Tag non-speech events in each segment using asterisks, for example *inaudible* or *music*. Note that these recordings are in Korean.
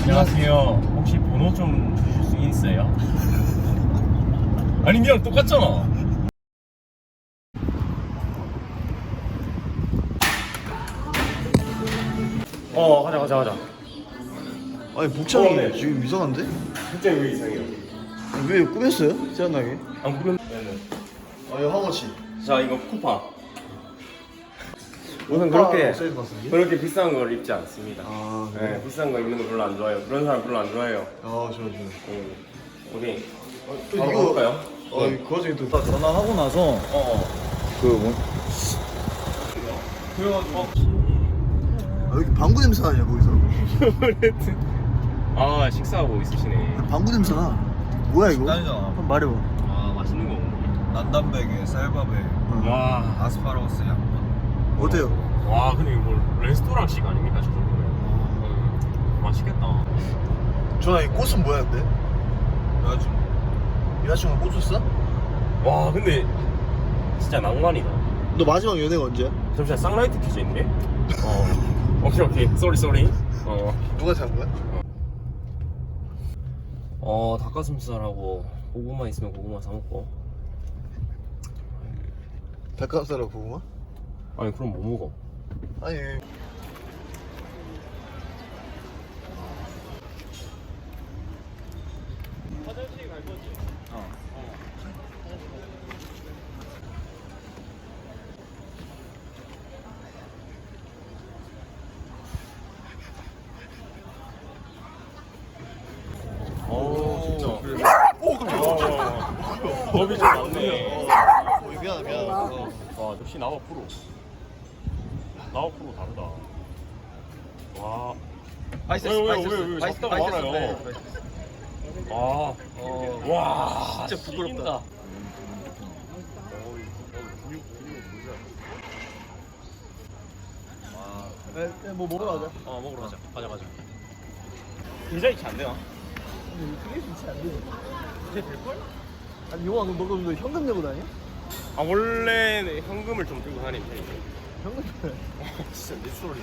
안녕하세요. 혹시 번호 좀 주실 수 있어요? *laughs* 아니 니랑 똑같잖아. 어 가자 가자 가자. 아니 복장이 어, 네. 지금 이상한데? 진짜 왜 이상해요? 왜 꾸몄어요? 희한하게 안 그러면 네네. 아 이거 하우치 자 이거 쿠파. 우선 그렇게 사이즈? 그렇게 비싼 걸 입지 않습니다. 아 네, 그래? 비싼 거 입는 거 별로 안 좋아해요. 그런 사람 별로 안 좋아해요. 아 좋아 좋아 음, 우리 어, 또 이거- 가볼까요? 어, 네. 그 와중에 또 전화하고 나서 어. 그 뭐? 그래가지고 아, 여기 방구 냄새 나냐 거기서? *laughs* 아 식사하고 있으시네. 방구 냄새 나 뭐야 이거? 식단이잖아. 한번 말해봐 아 맛있는 거. 먹네. 난담백에 쌀밥에 어. 와. 아스파라거스 양파 어때요? 와 근데 이거 뭐 레스토랑식 아닙니까 저 정도면? 음, 맛있겠다. 전화 이 꽃은 뭐야 근데? 그래가지고 여자친구가 꽃 줬어? 와 근데 진짜 낭만이다. 너 마지막 연애가 언제야? 잠시만 쌍라이트 켜져 있네. *laughs* 어. 오케이 오케이. 쏘리 쏘리. 어. 누가 잔 거야? 어 닭가슴살하고 고구마 있으면 고구마 사 먹고. 닭가슴살하고 고구마? 아니 그럼 뭐 먹어? 아니 화장실 갈 거지? 어, 진짜. 오, 깜짝이야. 겁이 좀 많네. 어, 미안하다 미안하다 와, 역시 나와 프로. 나와 프로 다르다. 와. 파이세스 왜, 왜, 파이세스 왜, 왜 파이세스 잡다가 말아요? 네. 아. 어. 와. 진짜 부끄럽다. 네, 네, 뭐 먹으러 가자 어, 먹으러 가자. 가자, 가자. 굉장히 잘안 되나? 그게 좋지 않네 이제 될걸? 아니 용아 너 너가 왜 현금 내고 다니? 아, 원래 현금을 좀 들고 다니는 편이지. 현금 내 *laughs* 진짜 내추럴이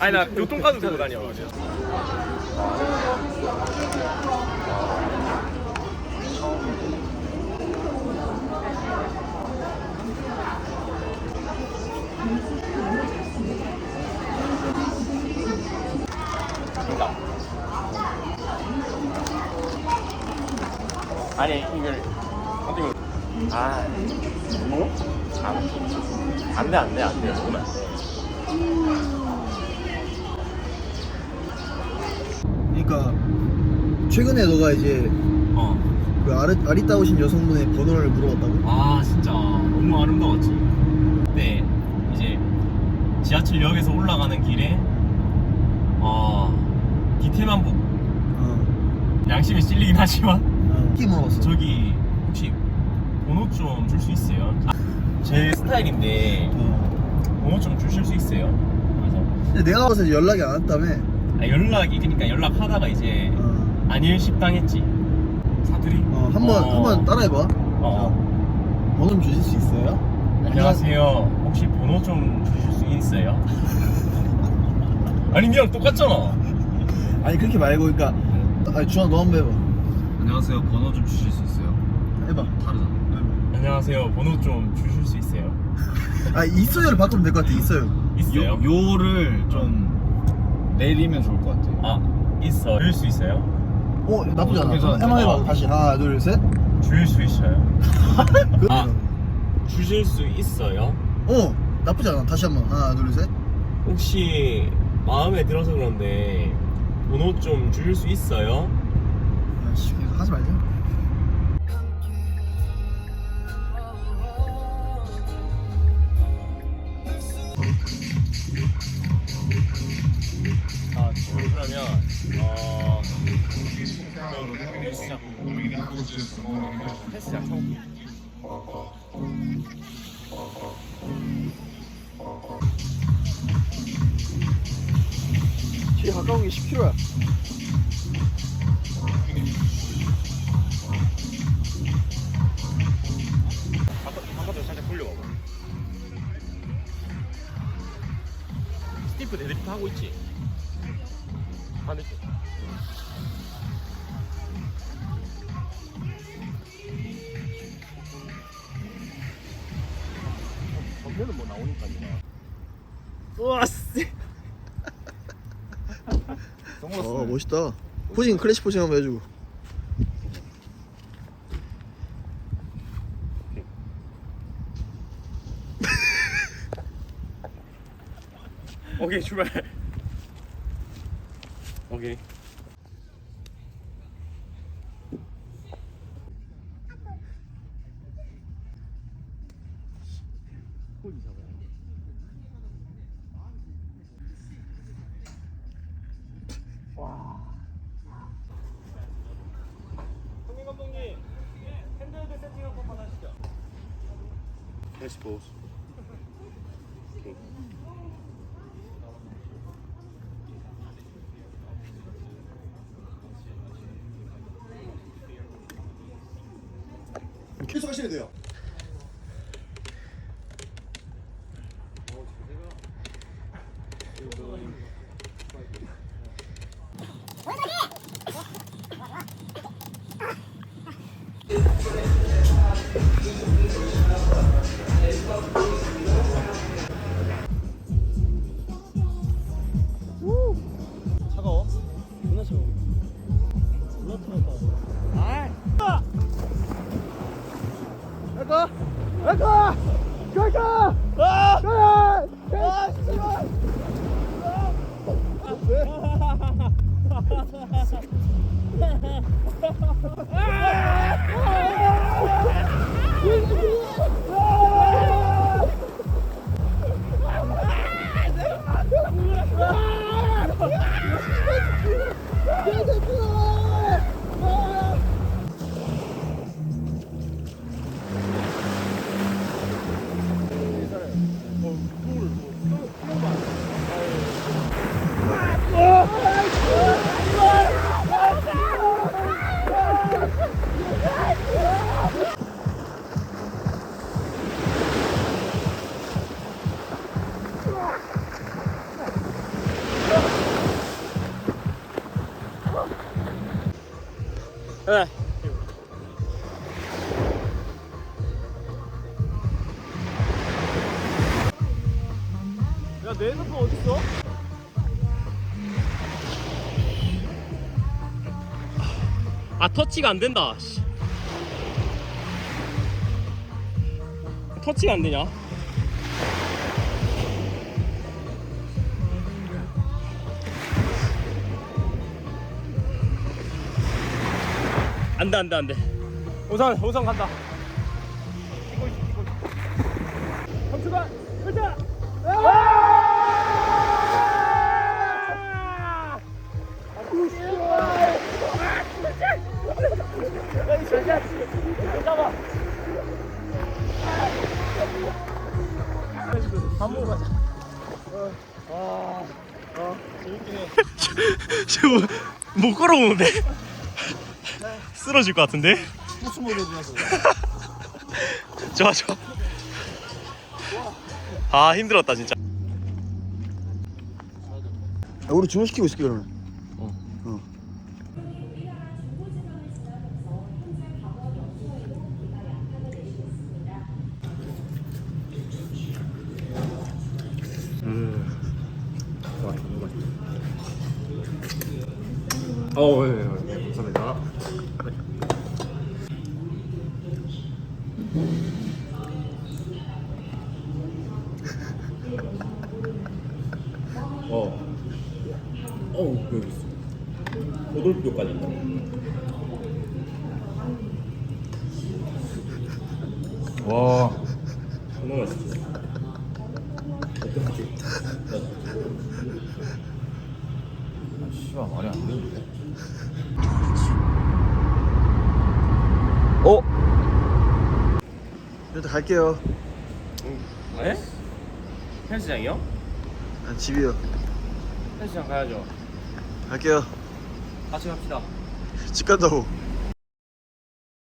아니, 나 교통카드 들고 다녀. 아니 이걸 어떻게 아 뭐? 안돼 안돼 안돼. 잠깐만 그러니까 최근에 너가 이제 어아 그 아리, 아리따우신 여성분의 번호를 물어봤다고? 진짜. 너무 아름다웠지. 근데 이제 지하철역에서 올라가는 길에 어 디테만복. 어, 양심이 찔리긴 하지만. 어. 끼 물어봤어. 저기 혹시 번호 좀 줄 수 있어요? 아, 제 스타일인데 어. 번호 좀 주실 수 있어요? 그래서 근데 내가 이제 연락이 안 왔다며 아, 연락이 그러니까 연락하다가 이제 어, 안일십 당했지 사투리? 어 한번 어. 한번 따라해봐 어. 번호 좀 주실 수 있어요? 안녕하세요 혹시 번호 좀 주실 수 있어요? *laughs* 아니 니랑 똑같잖아 아니 그렇게 말고 그러니까 아니 주환 너 한번 해봐 안녕하세요 번호 좀 주실 수 있어요? 안녕하세요 번호 좀 주실 수 있어요? 아 있어요를 바꾸면 될 것 같아 있어요 있어요? 요, 요를 좀 내리면 좋을 것 같아 아 있어 줄수 있어요? 어 나쁘지 않아 괜찮은데? 한번 해봐 어. 다시 하나 둘셋 줄수 있어요? 그, *laughs* 아. 주실 수 있어요? 어 나쁘지 않아 다시 한번 하나 둘셋 혹시 마음에 들어서 그런데 번호 좀 주실 수 있어요? 계속 하지 말자 아, 그러면 어 헬스장 헬스장 처음 뒤에 가까운 게 10km야. 하고 있지? 반대쪽 전면은 뭐 나오니까 우와 씨. *laughs* 어 멋있다. 포징 클래식 포징 한번 해주고. 오케이 출발. 오케이. 감독님 세팅 한. 다시 보스 계속 하시면 돼요. 야, 내 핸드폰 어딨어? 아, 터치가 안 된다. 씨. 터치가 안 되냐? 안 돼, 안 돼, 안 돼. 우선, 우선 간다. 못 걸어오는데? 쓰러질 것 같은데? 스포츠 모드라서. 좋아 좋아 아 힘들었다 진짜 야, 우리 주문시키고 있을게 그러면. 어. 어, 네, 네, 네, 감사합니다. 어, 어, 여기 있어. 고돌뼈까지 있다. 와 정말 맛있지. 어떡하지? 아, 씨발 말이 안 되는데 어? 일단 갈게요. 네? 헬스장이요? 난 집이요. 헬스장 가야죠. 갈게요 같이 갑시다 집 간다고